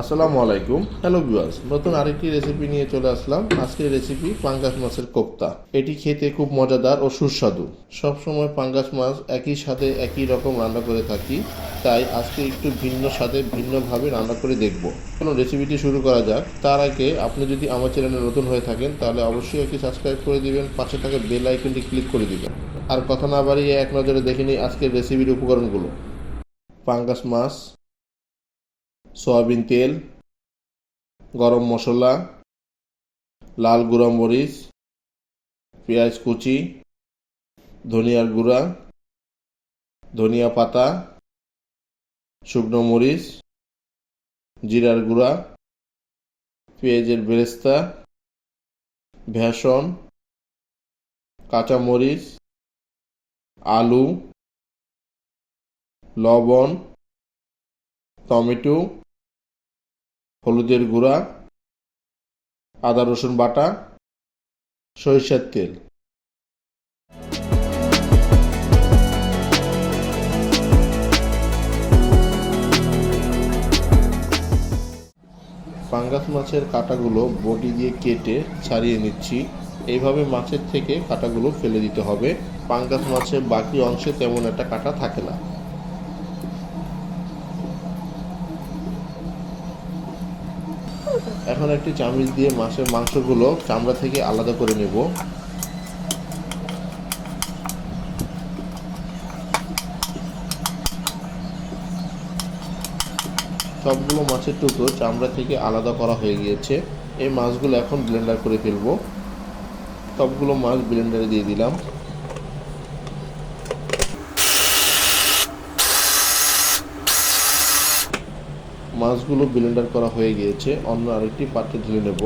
আসসালামু আলাইকুম। Hello viewers নতুন আরেকটি রেসিপি নিয়ে চলে আসলাম। আজকের রেসিপি পাঙ্গাস মাছের কোপ্তা। এটি খেতে খুব মজাদার ও সুস্বাদু। সব সময় পাঙ্গাস মাছ একই সাথে একই রকম রান্না করে থাকি, তাই আজকে একটু ভিন্ন স্বাদে ভিন্নভাবে রান্না করে দেখব। কোনো রেসিপিটি শুরু করা যাক। তার আগে আপনি যদি আমার চ্যানেলে নতুন হয়ে থাকেন, তাহলে অবশ্যই একটি সাবস্ক্রাইব করে দিবেন, পাশে থাকা বেল আইকনটি ক্লিক করে দিবেন। আর কথা না বাড়িয়ে এক নজরে দেখে নিই আজকের রেসিপির উপকরণগুলো। পাঙ্গাস মাছ সয়াবিন তেল, গরম মশলা, লাল গুঁড়া মরিচ, পেঁয়াজ কুচি, ধনিয়ার গুঁড়া, ধনিয়া পাতা, শুকনো মরিচ, জিরার গুঁড়া, পেঁয়াজের বেরেস্তা ভেষন কাঁচামরিচ আলু, লবণ, টমেটো হলুদের গুঁড়া, আদা রসুন বাটা, সরিষার তেল। পাঙ্গাস মাছের কাঁটাগুলো বটি দিয়ে কেটে ছাড়িয়ে নিচ্ছি। এইভাবে মাছের থেকে কাঁটাগুলো ফেলে দিতে হবে। পাঙ্গাস মাছের বাকি অংশে তেমন একটা কাঁটা থাকে না। এখন একটি চামচ দিয়ে মাছের মাংসগুলো চামড়া থেকে আলাদা করে নেব। সবগুলো মাছের টুকরো চামড়া থেকে আলাদা করা হয়ে গিয়েছে। এই মাছগুলো এখন ব্লেন্ডার করে ফেলব। সবগুলো মাছ ব্লেন্ডারে দিয়ে দিলাম। মাছগুলো ব্লেন্ডার করা হয়ে গিয়েছে। অন্য আরেকটি পাত্রে ঢেলে নেব।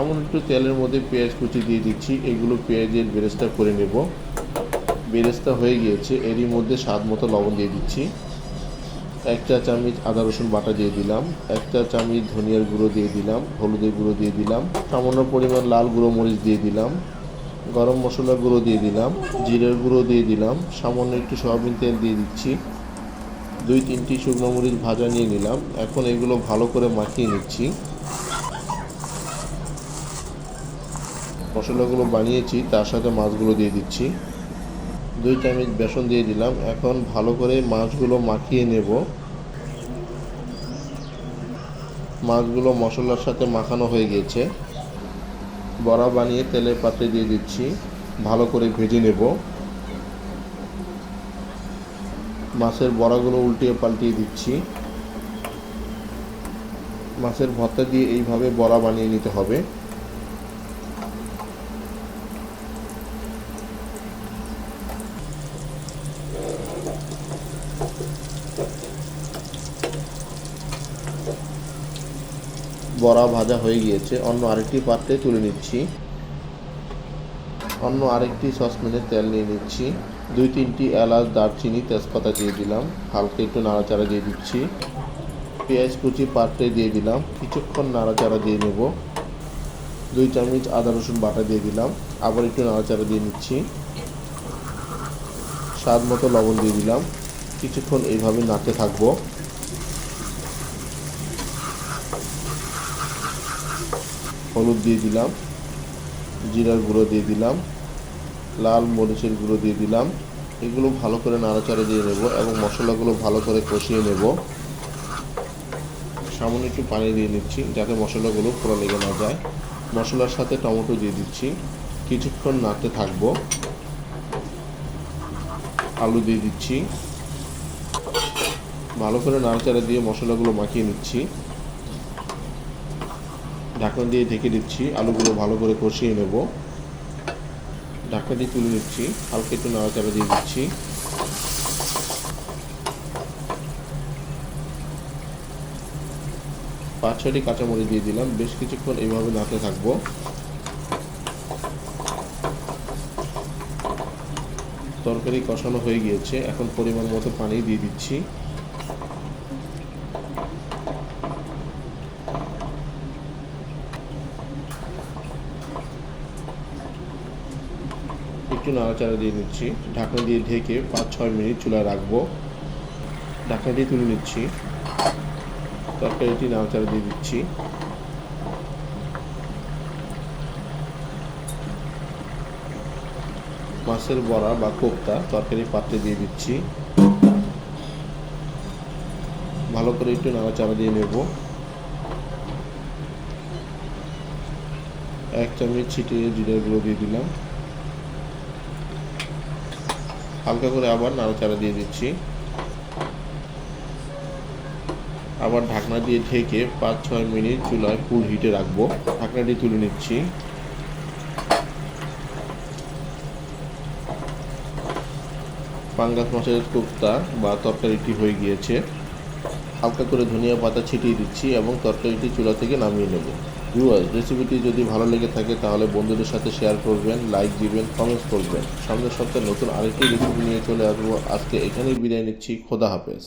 এমন একটু তেলের মধ্যে পেঁয়াজ কুচি দিয়ে দিচ্ছি। এগুলো পেঁয়াজের বেরেস্তা করে নেব। বেরেস্তা হয়ে গিয়েছে। এরই মধ্যে স্বাদ মতো লবণ দিয়ে দিচ্ছি। এক চা চামচ আদা রসুন বাটা দিয়ে দিলাম। এক চা চামচ ধনিয়ার গুঁড়ো দিয়ে দিলাম। হলুদের গুঁড়ো দিয়ে দিলাম। সামান্য পরিমাণ লাল গুঁড়ো মরিচ দিয়ে দিলাম। গরম মশলা গুঁড়ো দিয়ে দিলাম। জিরের গুঁড়ো দিয়ে দিলাম। সামান্য একটু সয়াবিন তেল দিয়ে দিচ্ছি। দুই, তিনটি শুকনো মরিচ ভাজা নিয়ে নিলাম। এখন এগুলো ভালো করে মাখিয়ে নিচ্ছি। মশলাগুলো বানিয়েছি, তার সাথে মাছগুলো দিয়ে দিচ্ছি। দুই চামচ বেসন দিয়ে দিলাম। এখন ভালো করে মাছগুলো মাখিয়ে নেব। মাছগুলো মশলার সাথে মাখানো হয়ে গেছে বড়া বানিয়ে তেলের পাত্রে দিয়ে দিচ্ছি। ভালো করে ভেজে নেব। মাছের বড়াগুলো উল্টিয়ে পাল্টিয়ে দিচ্ছি। মাছের ভর্তা দিয়ে এইভাবে বড়া বানিয়ে নিতে হবে। বড়া ভাজা হয়ে গিয়েছে। অন্য আরেকটি পাত্রে তুলে নিচ্ছি। অন্য আরেকটি সসপ্যানে তেল নিয়ে নিচ্ছি। দুই তিনটি এলাচ, দারচিনি, তেজপাতা দিয়ে দিলাম। হালকা একটু নাড়াচাড়া দিয়ে দিচ্ছি। পেঁয়াজ কুচি পাত্রে দিয়ে দিলাম। কিছুক্ষণ নাড়াচাড়া দিয়ে নেব। দুই চামচ আদা রসুন বাটা দিয়ে দিলাম। আবার একটু নাড়াচাড়া দিয়ে নিচ্ছি। স্বাদ মতো লবণ দিয়ে দিলাম। কিছুক্ষণ এইভাবে নাড়তে থাকব। হলুদ দিয়ে দিলাম। জিরার গুঁড়ো দিয়ে দিলাম, লাল মরিচের গুঁড়ো দিয়ে দিলাম। এগুলো ভালো করে নাড়াচাড়া দিয়ে নেব এবং মশলাগুলো ভালো করে কষিয়ে নেব। সামান্য একটু পানি দিয়ে নিচ্ছি যাতে মশলাগুলো পুরো লেগে না যায়। মশলার সাথে টমেটো দিয়ে দিচ্ছি। কিছুক্ষণ নাড়তে থাকব। আলু দিয়ে দিচ্ছি। ভালো করে নাড়াচাড়া দিয়ে মশলাগুলো মাখিয়ে নিচ্ছি। ঢাকনা দিয়ে ঢেকে দিচ্ছি, আলুগুলো ভালো করে কষিয়ে নেব। ঢাকনা দিয়ে তুলে নিচ্ছি, হালকা একটু নাড়াচাড়া দিয়ে দিচ্ছি। পাঁচ ছটি কাঁচামরিচ দিয়ে দিলাম, বেশ কিছুক্ষণ এইভাবে নাড়তে থাকব। তরকারি কষানো হয়ে গিয়েছে, এখন পরিমাণ মতো পানি দিয়ে দিচ্ছি। একটু নাড়াচাড়া দিয়ে নিচ্ছি। ঢাকনা দিয়ে ঢেকে পাঁচ, ছয় মিনিট চুলা রাখব। ঢাকনা দিয়ে তুলে নিচ্ছি। তরকারিটি নাড়াচাড়া দিয়ে দিচ্ছি। মাছের বড়া বা কোপ্তা তরকারি পাত্রে দিয়ে দিচ্ছি। ভালো করে একটু নাড়াচাড়া দিয়ে নেব। এক চামচ ছিটিয়ে জিরের গুঁড়ো দিয়ে দিলাম। হালকা করে আবার নাড়াচাড়া দিয়ে দিচ্ছি। আবার ঢাকনা দিয়ে ঢেকে পাঁচ ছয় মিনিট চুলায় ফুল হিটে রাখব। ঢাকনাটি তুলে নিচ্ছি। পাঙ্গাস মাছের কোপ্তা বা তরকারিটি হয়ে গিয়েছে। হালকা করে ধনিয়া পাতা ছিটিয়ে দিচ্ছি এবং তরকারিটি চুলা থেকে নামিয়ে নেব। ভিউয়ার্স রেসিপিটি যদি ভালো লেগে থাকে, তাহলে বন্ধুদের সাথে শেয়ার করবেন লাইক দিবেন কমেন্টস করবেন। সামনের সপ্তাহে নতুন আরেকটি রেসিপি নিয়ে চলে আসব। আজকে এখানেই বিদায় নিচ্ছি। খোদা হাফেজ।